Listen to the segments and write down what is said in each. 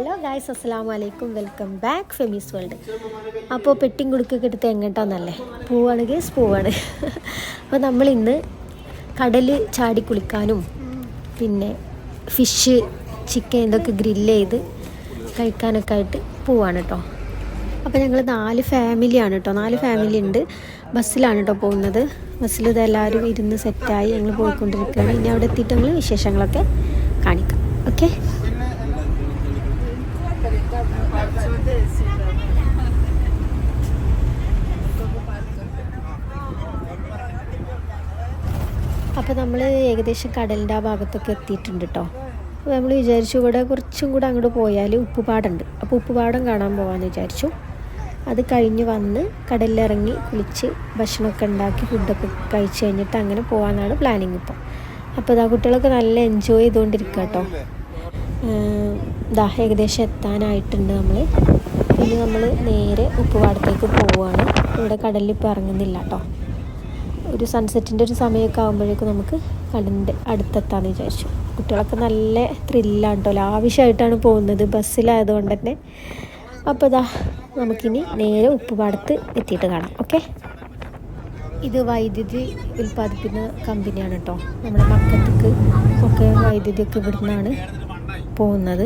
Hello guys അസ്സാം വലൈക്കും welcome back Femi's world. അപ്പോൾ പെട്ടിയും കുടുക്കൊക്കെ എടുത്ത് എങ്ങോട്ടാന്നല്ലേ? പോവാണ് ഗേസ് പോവാണ്. അപ്പോൾ നമ്മൾ ഇന്ന് കടൽ ചാടി കുളിക്കാനും പിന്നെ ഫിഷ് ചിക്കൻ ഇതൊക്കെ ഗ്രില്ല് ചെയ്ത് കഴിക്കാനൊക്കെ ആയിട്ട് പോവാണ് കേട്ടോ അപ്പോൾ ഞങ്ങൾ നാല് ഫാമിലിയാണ് കേട്ടോ നാല് ഫാമിലി ഉണ്ട്. ബസ്സിലാണ് കേട്ടോ പോകുന്നത്. ബസ്സിൽ ഇത് എല്ലാവരും ഇരുന്ന് സെറ്റായി ഞങ്ങൾ പോയിക്കൊണ്ടിരിക്കുകയാണ്. ഇനി അവിടെ എത്തിയിട്ട് ഞങ്ങൾ വിശേഷങ്ങളൊക്കെ കാണിക്കാം. ഓക്കെ അപ്പോൾ നമ്മൾ ഏകദേശം കടലിന്റെ ആ ഭാഗത്തൊക്കെ എത്തിയിട്ടുണ്ട് കേട്ടോ അപ്പോൾ നമ്മൾ വിചാരിച്ചു ഇവിടെ കുറച്ചും കൂടെ അങ്ങോട്ട് പോയാൽ ഉപ്പുപാടുണ്ട്. അപ്പോൾ ഉപ്പുപാടം കാണാൻ പോകാമെന്ന് വിചാരിച്ചു. അത് കഴിഞ്ഞ് വന്ന് കടലിലിറങ്ങി കുളിച്ച് ഭക്ഷണമൊക്കെ ഉണ്ടാക്കി ഫുഡൊക്കെ കഴിച്ച് കഴിഞ്ഞിട്ട് അങ്ങനെ പോകാമെന്നാണ് പ്ലാനിങ് ഇപ്പോൾ അപ്പോൾ ഇതാ കുട്ടികളൊക്കെ നല്ല എൻജോയ് ചെയ്തുകൊണ്ടിരിക്കുക കേട്ടോ ദാ ഏകദേശം എത്താനായിട്ടുണ്ട് നമ്മൾ പിന്നെ നമ്മൾ നേരെ ഉപ്പുപാടത്തേക്ക് പോവുകയാണ് ഇവിടെ കടലിൽ ഇപ്പോൾ ഇറങ്ങുന്നില്ല കേട്ടോ ഒരു സൺസെറ്റിന്റെ ഒരു സമയമൊക്കെ ആകുമ്പോഴേക്കും നമുക്ക് കടലിന്റെ അടുത്തെത്താമെന്ന് വിചാരിച്ചു. കുട്ടികളൊക്കെ നല്ല ത്രില്ലാണ് കേട്ടോ ലാവശ്യമായിട്ടാണ് പോകുന്നത് ബസ്സിലായതുകൊണ്ട് തന്നെ അപ്പോൾ ഇതാ നമുക്കിനി നേരെ ഉപ്പുപാടത്ത് എത്തിയിട്ട് കാണാം. ഓക്കെ? ഇത് വൈദ്യുതി ഉൽപ്പാദിപ്പിക്കുന്ന കമ്പനിയാണ് കേട്ടോ നമ്മുടെ മക്കത്തേക്ക് ഒക്കെ വൈദ്യുതി ഒക്കെ ഇവിടുന്നാണ്. പോകുന്നത്?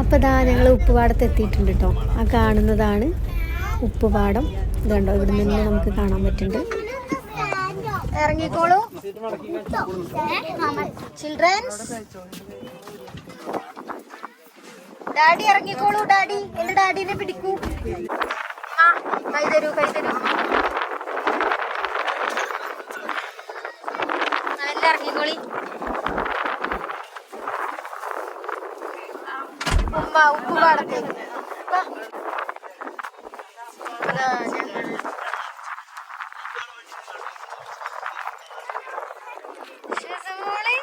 അപ്പോൾ ഇതാ ഞങ്ങൾ ഉപ്പുപാടത്ത് എത്തിയിട്ടുണ്ട് കേട്ടോ ആ കാണുന്നതാണ് ഉപ്പുപാടം. ഇതുണ്ടോ? ഇവിടെ നിന്ന് നമുക്ക് കാണാൻ പറ്റുന്നുണ്ട്. ഇറങ്ങിക്കോളൂ. ചിൽഡ്രൻസ് ഡാഡി ഇറങ്ങിക്കോളൂ ഡാഡി എന്റെ ഡാഡിനെ പിടിക്കൂ. ആ കൈ തരൂ കൈ തരൂ. നല്ല ഇറങ്ങിക്കോളി. ഉമ്മ ഉപ്പ് പാടത്തേക്ക് വാ. അതാ ഞങ്ങൾ ഷിസുമോളെ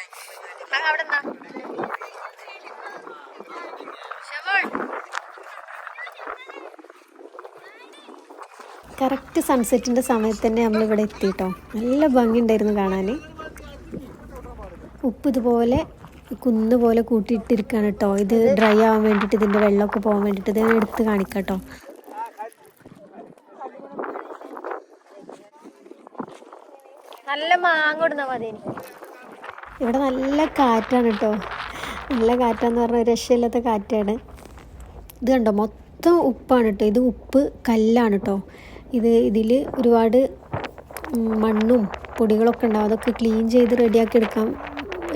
അങ്ങ് അവിടെ. കറക്റ്റ് സൺസെറ്റിന്റെ സമയത്ത് തന്നെ നമ്മളിവിടെ എത്തി കേട്ടോ നല്ല ഭംഗിയുണ്ടായിരുന്നു കാണാൻ ഉപ്പ് ഇതുപോലെ കുന്ന് പോലെ കൂട്ടിയിട്ടിരിക്കുകയാണ് കേട്ടോ ഇത് ഡ്രൈ ആവാൻ വേണ്ടിയിട്ട് ഇതിന്റെ വെള്ളമൊക്കെ പോകാൻ വേണ്ടിയിട്ട് ഇത് എടുത്ത് കാണിക്കാം കേട്ടോ നല്ല മാങ്ങ ഇടുന്ന മതി എനിക്ക് ഇവിടെ നല്ല കാറ്റാണ് കേട്ടോ. നല്ല കാറ്റാന്ന് പറഞ്ഞാൽ രക്ഷയില്ലാത്ത കാറ്റാണ്. ഇത് കണ്ടോ? മൊത്തം ഉപ്പാണ് കേട്ടോ. ഇത് ഉപ്പ് കല്ലാണ് കേട്ടോ. ഇത് ഇതിൽ ഒരുപാട് മണ്ണും പൊടികളൊക്കെ ഉണ്ടാവും. അതൊക്കെ ക്ലീൻ ചെയ്ത് റെഡിയാക്കി എടുക്കാൻ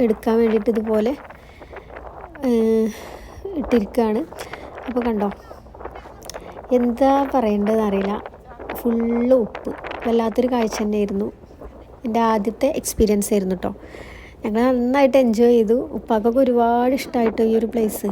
എടുക്കാൻ വേണ്ടിയിട്ട് ഇതുപോലെ ഇട്ടിരിക്കുകയാണ് അപ്പോൾ കണ്ടോ? എന്താ പറയേണ്ടതെന്ന് അറിയില്ല. ഫുള്ള് ഉപ്പ്. വല്ലാത്തൊരു കാഴ്ച തന്നെയായിരുന്നു. എന്റെ ആദ്യത്തെ എക്സ്പീരിയൻസ് ആയിരുന്നു കേട്ടോ. ഞങ്ങൾ നന്നായിട്ട് എൻജോയ് ചെയ്തു. ഉപ്പാക്കൊക്കെ ഒരുപാട് ഇഷ്ടമായിട്ടോ ഈ ഒരു പ്ലേസ്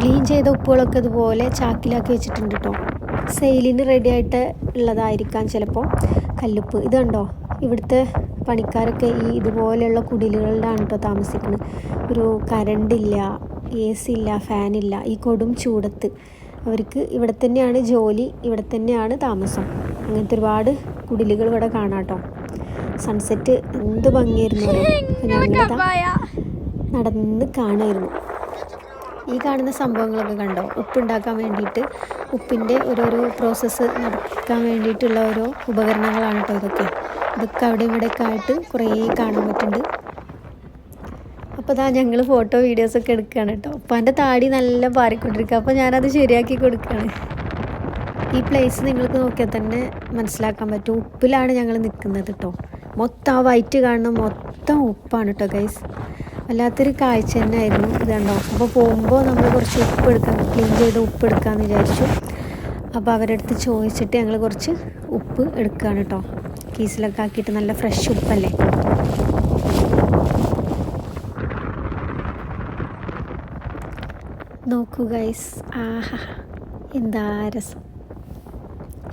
ക്ലീൻ ചെയ്ത ഉപ്പുകളൊക്കെ ഇതുപോലെ ചാക്കിലാക്കി വെച്ചിട്ടുണ്ട് കേട്ടോ സെയിലിന് റെഡി ആയിട്ട് ഉള്ളതായിരിക്കാം ചിലപ്പോൾ കല്ലുപ്പ്. ഇത് കണ്ടോ? ഇവിടുത്തെ പണിക്കാരൊക്കെ ഈ ഇതുപോലെയുള്ള കുടിലുകളിലാണ് കേട്ടോ താമസിക്കുന്നത്. ഒരു കരണ്ടില്ല എ സി ഇല്ല ഫാനില്ല ഈ കൊടും ചൂടത്ത്. അവർക്ക് ഇവിടെ തന്നെയാണ് ജോലി ഇവിടെ തന്നെയാണ് താമസം. അങ്ങനത്തെ ഒരുപാട് കുടിലുകൾ ഇവിടെ കാണാം കേട്ടോ സൺസെറ്റ് എന്ത് ഭംഗിയായിരുന്നു ഞങ്ങളിതാ നടന്ന് കാണുമായിരുന്നു ഈ കാണുന്ന സംഭവങ്ങളൊക്കെ കണ്ടോ? ഉപ്പുണ്ടാക്കാൻ വേണ്ടിയിട്ട് ഉപ്പിന്റെ ഓരോരോ പ്രോസസ്സ് നടക്കാൻ വേണ്ടിയിട്ടുള്ള ഓരോ ഉപകരണങ്ങളാണ് കേട്ടോ ഇതൊക്കെ. ഇതൊക്കെ അവിടെ ഇവിടെയൊക്കെ ആയിട്ട് കുറേ കാണാൻ പറ്റുന്നുണ്ട്. അപ്പോൾ അതാ ഞങ്ങൾ ഫോട്ടോ വീഡിയോസൊക്കെ എടുക്കുകയാണ് കേട്ടോ അപ്പോൾ എന്റെ താടി നല്ല പാറിക്കൊണ്ടിരിക്കുക അപ്പോൾ ഞാനത് ശരിയാക്കി കൊടുക്കുകയാണ് ഈ പ്ലേസ് നിങ്ങൾക്ക് നോക്കിയാൽ തന്നെ മനസ്സിലാക്കാൻ പറ്റും. ഉപ്പിലാണ് ഞങ്ങൾ നിൽക്കുന്നത് കേട്ടോ മൊത്തം ആ വൈറ്റ് കാണുന്ന മൊത്തം ഉപ്പാണ് കേട്ടോ ഗൈസ് വല്ലാത്തൊരു കാഴ്ച തന്നെയായിരുന്നു ഇത് കണ്ടോ അപ്പോൾ പോകുമ്പോൾ നമ്മൾ കുറച്ച് ഉപ്പ് എടുക്കാൻ ക്ലീൻ ചെയ്ത് ഉപ്പ് എടുക്കാമെന്ന് വിചാരിച്ചു. അപ്പോൾ അവരുടെ അടുത്ത് ചോദിച്ചിട്ട് ഞങ്ങൾ കുറച്ച് ഉപ്പ് എടുക്കുകയാണ് കേട്ടോ കീസിലൊക്കെ ആക്കിയിട്ട് നല്ല ഫ്രഷ് ഉപ്പല്ലേ? നോക്കൂ ഗൈസ് ആഹാ എന്താ രസം.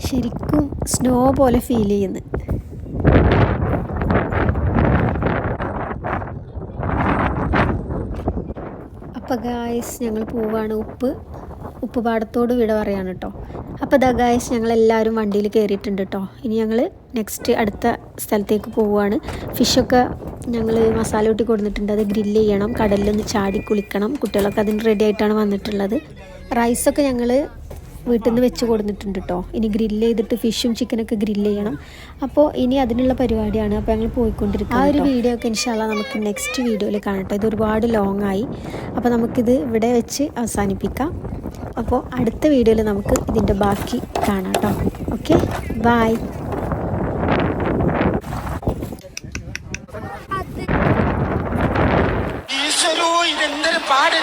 ശരിക്കും സ്നോ പോലെ ഫീൽ ചെയ്യുന്നു. അപ്പോൾ ഗായസ് ഞങ്ങൾ പോവാണ് ഉപ്പ്. ഉപ്പ് പാടത്തോട് വിട പറയാണ് കേട്ടോ അപ്പോൾ ദാ ഗായസ് ഞങ്ങൾ എല്ലാവരും വണ്ടിയിൽ കയറിയിട്ടുണ്ട് കേട്ടോ ഇനി ഞങ്ങൾ നെക്സ്റ്റ് അടുത്ത സ്ഥലത്തേക്ക് പോവുകയാണ് ഫിഷൊക്കെ ഞങ്ങൾ മസാല കൂട്ടി കൊടുത്തിട്ടുണ്ട് അത് ഗ്രില്ല് ചെയ്യണം കടലിലൊന്ന് ചാടി കുളിക്കണം. കുട്ടികളൊക്കെ അതിന് റെഡി ആയിട്ടാണ് വന്നിട്ടുള്ളത്. റൈസൊക്കെ ഞങ്ങൾ വീട്ടിൽ നിന്ന് വെച്ച് കൊടുത്തിട്ടുണ്ട് കേട്ടോ ഇനി ഗ്രില്ല് ചെയ്തിട്ട് ഫിഷും ചിക്കനൊക്കെ ഗ്രില്ല് ചെയ്യണം. അപ്പോൾ ഇനി അതിനുള്ള പരിപാടിയാണ്. അപ്പോൾ ഞങ്ങൾ പോയിക്കൊണ്ടിരിക്കുക ആ ഒരു വീഡിയോ ഒക്കെ ഇൻഷാല്ല നമുക്ക് നെക്സ്റ്റ് വീഡിയോയിൽ കാണട്ടെ ഇത് ഒരുപാട് ലോങ് ആയി. അപ്പോൾ നമുക്കിത് ഇവിടെ വെച്ച് അവസാനിപ്പിക്കാം. അപ്പോൾ അടുത്ത വീഡിയോയിൽ നമുക്ക് ഇതിന്റെ ബാക്കി കാണാം കേട്ടോ ഓക്കെ ബായ് പാട്.